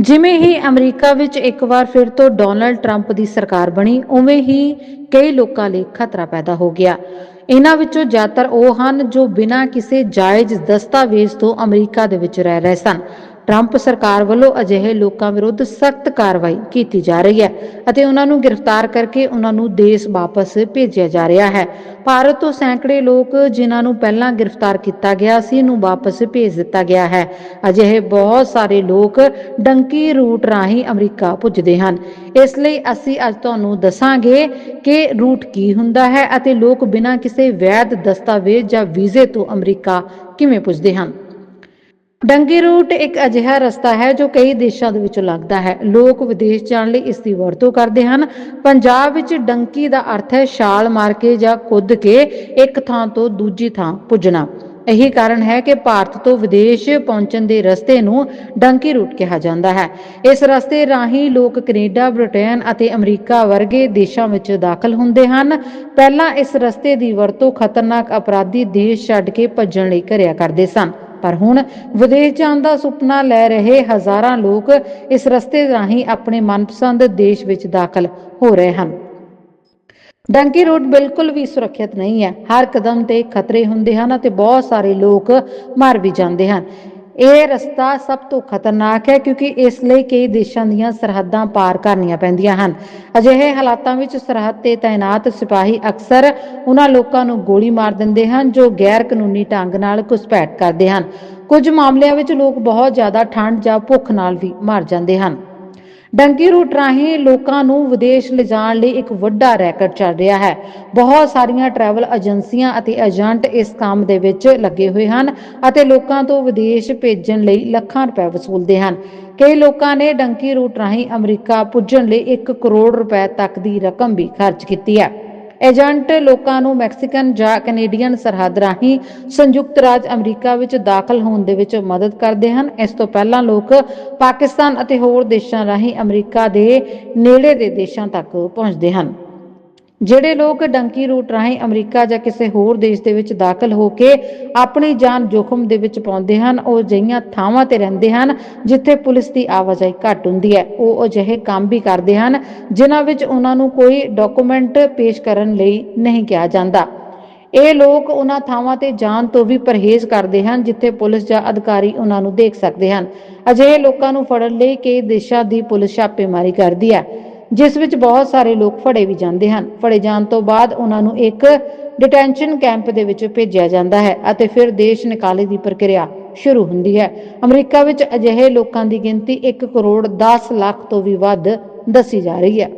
ਜਿਵੇਂ ਹੀ ਅਮਰੀਕਾ ਵਿੱਚ ਇੱਕ ਵਾਰ ਫਿਰ ਤੋਂ ਡੋਨਲਡ ਟਰੰਪ ਦੀ ਸਰਕਾਰ ਬਣੀ, ਉਵੇਂ ਹੀ ਕਈ ਲੋਕਾਂ ਲਈ ਖਤਰਾ ਪੈਦਾ ਹੋ ਗਿਆ। ਇਹਨਾਂ ਵਿੱਚੋਂ ਜ਼ਿਆਦਾਤਰ ਉਹ ਹਨ ਜੋ ਬਿਨਾਂ ਕਿਸੇ ਜਾਇਜ਼ ਦਸਤਾਵੇਜ਼ ਤੋਂ ਅਮਰੀਕਾ ਦੇ ਵਿੱਚ ਰਹਿ ਰਹੇ ਸਨ। ਟਰੰਪ ਸਰਕਾਰ ਵੱਲੋਂ ਅਜਿਹੇ ਲੋਕਾਂ ਵਿਰੁੱਧ ਸਖਤ ਕਾਰਵਾਈ ਕੀਤੀ ਜਾ ਰਹੀ ਹੈ ਅਤੇ ਉਹਨਾਂ ਨੂੰ ਗ੍ਰਿਫਤਾਰ ਕਰਕੇ ਉਹਨਾਂ ਨੂੰ ਦੇਸ਼ ਵਾਪਸ ਭੇਜਿਆ ਜਾ ਰਿਹਾ ਹੈ। ਭਾਰਤ ਤੋਂ ਸੈਂਕੜੇ ਲੋਕ ਜਿਨ੍ਹਾਂ ਨੂੰ ਪਹਿਲਾਂ ਗ੍ਰਿਫਤਾਰ ਕੀਤਾ ਗਿਆ ਸੀ ਨੂੰ ਵਾਪਸ ਭੇਜ ਦਿੱਤਾ ਗਿਆ ਹੈ। ਅਜਿਹੇ ਬਹੁਤ ਸਾਰੇ ਲੋਕ ਡੰਕੀ ਰੂਟ ਰਾਹੀਂ ਅਮਰੀਕਾ ਪੁੱਜਦੇ ਹਨ। ਇਸ ਲਈ ਅਸੀਂ ਅੱਜ ਤੁਹਾਨੂੰ ਦੱਸਾਂਗੇ ਕਿ ਰੂਟ ਕੀ ਹੁੰਦਾ ਹੈ ਅਤੇ ਲੋਕ ਬਿਨਾਂ ਕਿਸੇ ਵੈਧ ਦਸਤਾਵੇਜ਼ ਜਾਂ ਵੀਜ਼ੇ ਤੋਂ ਅਮਰੀਕਾ ਕਿਵੇਂ ਪੁੱਜਦੇ ਹਨ। ਡੰਗੀ ਰੂਟ ਇੱਕ ਅਜਿਹਾ ਰਸਤਾ ਹੈ ਜੋ ਕਈ ਦੇਸ਼ਾਂ ਦੇ ਵਿੱਚੋਂ ਲੱਗਦਾ ਹੈ। ਲੋਕ ਵਿਦੇਸ਼ ਜਾਣ ਲਈ ਇਸ ਦੀ ਵਰਤੋਂ ਕਰਦੇ ਹਨ। ਪੰਜਾਬ ਵਿੱਚ ਡੰਕੀ ਦਾ ਅਰਥ ਹੈ ਛਾਲ ਮਾਰ ਕੇ ਜਾਂ ਕੁੱਦ ਕੇ ਇੱਕ ਥਾਂ ਤੋਂ ਦੂਜੀ ਥਾਂ ਪੁੱਜਣਾ। ਇਹੀ ਕਾਰਨ ਹੈ ਕਿ ਭਾਰਤ ਤੋਂ ਵਿਦੇਸ਼ ਪਹੁੰਚਣ ਦੇ ਰਸਤੇ ਨੂੰ ਡੰਕੀ ਰੂਟ ਕਿਹਾ ਜਾਂਦਾ ਹੈ। ਇਸ ਰਸਤੇ ਰਾਹੀਂ ਲੋਕ ਕੈਨੇਡਾ, ਬ੍ਰਿਟੇਨ ਅਤੇ ਅਮਰੀਕਾ ਵਰਗੇ ਦੇਸ਼ਾਂ ਵਿੱਚ ਦਾਖਲ ਹੁੰਦੇ ਹਨ। ਪਹਿਲਾਂ ਇਸ ਰਸਤੇ ਦੀ ਵਰਤੋਂ ਖਤਰਨਾਕ ਅਪਰਾਧੀ ਦੇਸ਼ ਛੱਡ ਕੇ ਭੱਜਣ ਲਈ ਕਰਿਆ ਕਰਦੇ ਸਨ। ਪਰ ਹੁਣ ਵਿਦੇਸ਼ ਜਾਣ ਦਾ ਸੁਪਨਾ ਲੈ ਰਹੇ ਹਜ਼ਾਰਾਂ ਲੋਕ ਇਸ ਰਸਤੇ ਰਾਹੀਂ ਆਪਣੇ ਮਨਪਸੰਦ ਦੇਸ਼ ਵਿੱਚ ਦਾਖਲ ਹੋ ਰਹੇ ਹਨ। ਡੰਕੀ ਰੋਡ ਬਿਲਕੁਲ ਵੀ ਸੁਰੱਖਿਅਤ ਨਹੀਂ ਹੈ। ਹਰ ਕਦਮ ਤੇ ਖਤਰੇ ਹੁੰਦੇ ਹਨ ਅਤੇ ਬਹੁਤ ਸਾਰੇ ਲੋਕ ਮਰ ਵੀ ਜਾਂਦੇ ਹਨ। ਇਹ ਰਸਤਾ ਸਭ ਤੋਂ ਖਤਰਨਾਕ ਹੈ ਕਿਉਂਕਿ ਇਸ ਲਈ ਕਈ ਦੇਸ਼ਾਂ ਦੀਆਂ ਸਰਹੱਦਾਂ ਪਾਰ ਕਰਨੀਆਂ ਪੈਂਦੀਆਂ ਹਨ। ਅਜਿਹੇ ਹਾਲਾਤਾਂ ਵਿੱਚ ਸਰਹੱਦ ਤੇ ਤਾਇਨਾਤ ਸਿਪਾਹੀ ਅਕਸਰ ਉਹਨਾਂ ਲੋਕਾਂ ਨੂੰ ਗੋਲੀ ਮਾਰ ਦਿੰਦੇ ਹਨ ਜੋ ਗੈਰ ਕਾਨੂੰਨੀ ਢੰਗ ਨਾਲ ਘੁਸਪੈਠ ਕਰਦੇ ਹਨ। ਕੁਝ ਮਾਮਲਿਆਂ ਵਿੱਚ ਲੋਕ ਬਹੁਤ ਜ਼ਿਆਦਾ ਠੰਡ ਜਾਂ ਭੁੱਖ ਨਾਲ ਵੀ ਮਰ ਜਾਂਦੇ ਹਨ। ਡੰਕੀ ਰੂਟ ਰਾਹੀਂ ਲੋਕਾਂ ਨੂੰ ਵਿਦੇਸ਼ ਲਿਜਾਣ ਲਈ ਇੱਕ ਵੱਡਾ ਰੈਕਟ ਚੱਲ ਰਿਹਾ ਹੈ। ਬਹੁਤ ਸਾਰੀਆਂ ਟਰੈਵਲ ਏਜੰਸੀਆਂ ਅਤੇ ਏਜੰਟ ਇਸ ਕੰਮ ਦੇ ਵਿੱਚ ਲੱਗੇ ਹੋਏ ਹਨ ਅਤੇ ਲੋਕਾਂ ਤੋਂ ਵਿਦੇਸ਼ ਭੇਜਣ ਲਈ ਲੱਖਾਂ ਰੁਪਏ ਵਸੂਲਦੇ ਹਨ। ਕਈ ਲੋਕਾਂ ਨੇ ਡੰਕੀ ਰੂਟ ਰਾਹੀਂ ਅਮਰੀਕਾ ਪੁੱਜਣ ਲਈ 1 ਕਰੋੜ ਰੁਪਏ ਤੱਕ ਦੀ ਰਕਮ ਵੀ ਖਰਚ ਕੀਤੀ ਹੈ। ਏਜੰਟ ਲੋਕਾਂ ਨੂੰ ਮੈਕਸੀਕਨ ਜਾਂ ਕੈਨੇਡੀਅਨ ਸਰਹੱਦ ਰਾਹੀਂ ਸੰਯੁਕਤ ਰਾਜ ਅਮਰੀਕਾ ਵਿੱਚ ਦਾਖਲ ਹੋਣ ਦੇ ਵਿੱਚ ਮਦਦ ਕਰਦੇ ਹਨ। ਇਸ ਤੋਂ ਪਹਿਲਾਂ ਲੋਕ ਪਾਕਿਸਤਾਨ ਅਤੇ ਹੋਰ ਦੇਸ਼ਾਂ ਰਾਹੀਂ ਅਮਰੀਕਾ ਦੇ ਨੇੜੇ ਦੇ ਦੇਸ਼ਾਂ ਤੱਕ ਪਹੁੰਚਦੇ ਹਨ। ਜਿਹੜੇ ਲੋਕ ਡੰਕੀ ਰੂਟ ਰਾਹੀਂ ਅਮਰੀਕਾ ਜਾਂ ਕਿਸੇ ਹੋਰ ਦੇਸ਼ ਦੇ ਵਿੱਚ ਦਾਖਲ ਹੋ ਕੇ ਆਪਣੀ ਜਾਨ ਜੋਖਮ ਦੇ ਵਿੱਚ ਪਾਉਂਦੇ ਹਨ, ਉਹ ਅਜਿਹੀਆਂ ਥਾਵਾਂ ਤੇ ਰਹਿੰਦੇ ਹਨ ਜਿੱਥੇ ਪੁਲਿਸ ਦੀ ਆਵਾਜਾਈ ਘੱਟ ਹੁੰਦੀ ਹੈ। ਉਹ ਅਜਿਹੇ ਕੰਮ ਵੀ ਕਰਦੇ ਹਨ ਜਿਨ੍ਹਾਂ ਵਿੱਚ ਉਹਨਾਂ ਨੂੰ ਕੋਈ ਡਾਕੂਮੈਂਟ ਪੇਸ਼ ਕਰਨ ਲਈ ਨਹੀਂ ਕਿਹਾ ਜਾਂਦਾ। ਇਹ ਲੋਕ ਉਹਨਾਂ ਥਾਵਾਂ ਤੇ ਜਾਣ ਤੋਂ ਵੀ ਪਰਹੇਜ਼ ਕਰਦੇ ਹਨ ਜਿੱਥੇ ਪੁਲਿਸ ਜਾਂ ਅਧਿਕਾਰੀ ਉਹਨਾਂ ਨੂੰ ਦੇਖ ਸਕਦੇ ਹਨ। ਅਜਿਹੇ ਲੋਕਾਂ ਨੂੰ ਫੜਨ ਲਈ ਕਈ ਦੇਸ਼ਾਂ ਦੀ ਪੁਲਿਸ ਛਾਪੇਮਾਰੀ ਕਰਦੀ ਹੈ। ਜਿਸ ਵਿੱਚ ਬਹੁਤ ਸਾਰੇ ਲੋਕ ਫੜੇ ਵੀ ਜਾਂਦੇ ਹਨ। ਫੜੇ ਜਾਣ ਤੋਂ ਬਾਅਦ ਉਹਨਾਂ ਨੂੰ ਇੱਕ ਡਿਟੈਂਸ਼ਨ ਕੈਂਪ ਦੇ ਵਿੱਚ ਭੇਜਿਆ ਜਾਂਦਾ ਹੈ ਅਤੇ ਫਿਰ ਦੇਸ਼ ਨਿਕਾਲੇ ਦੀ ਪ੍ਰਕਿਰਿਆ ਸ਼ੁਰੂ ਹੁੰਦੀ ਹੈ। ਅਮਰੀਕਾ ਵਿੱਚ ਅਜਿਹੇ ਲੋਕਾਂ ਦੀ ਗਿਣਤੀ 1 ਕਰੋੜ 10 ਲੱਖ ਤੋਂ ਵੀ ਵੱਧ ਦੱਸੀ ਜਾ ਰਹੀ ਹੈ।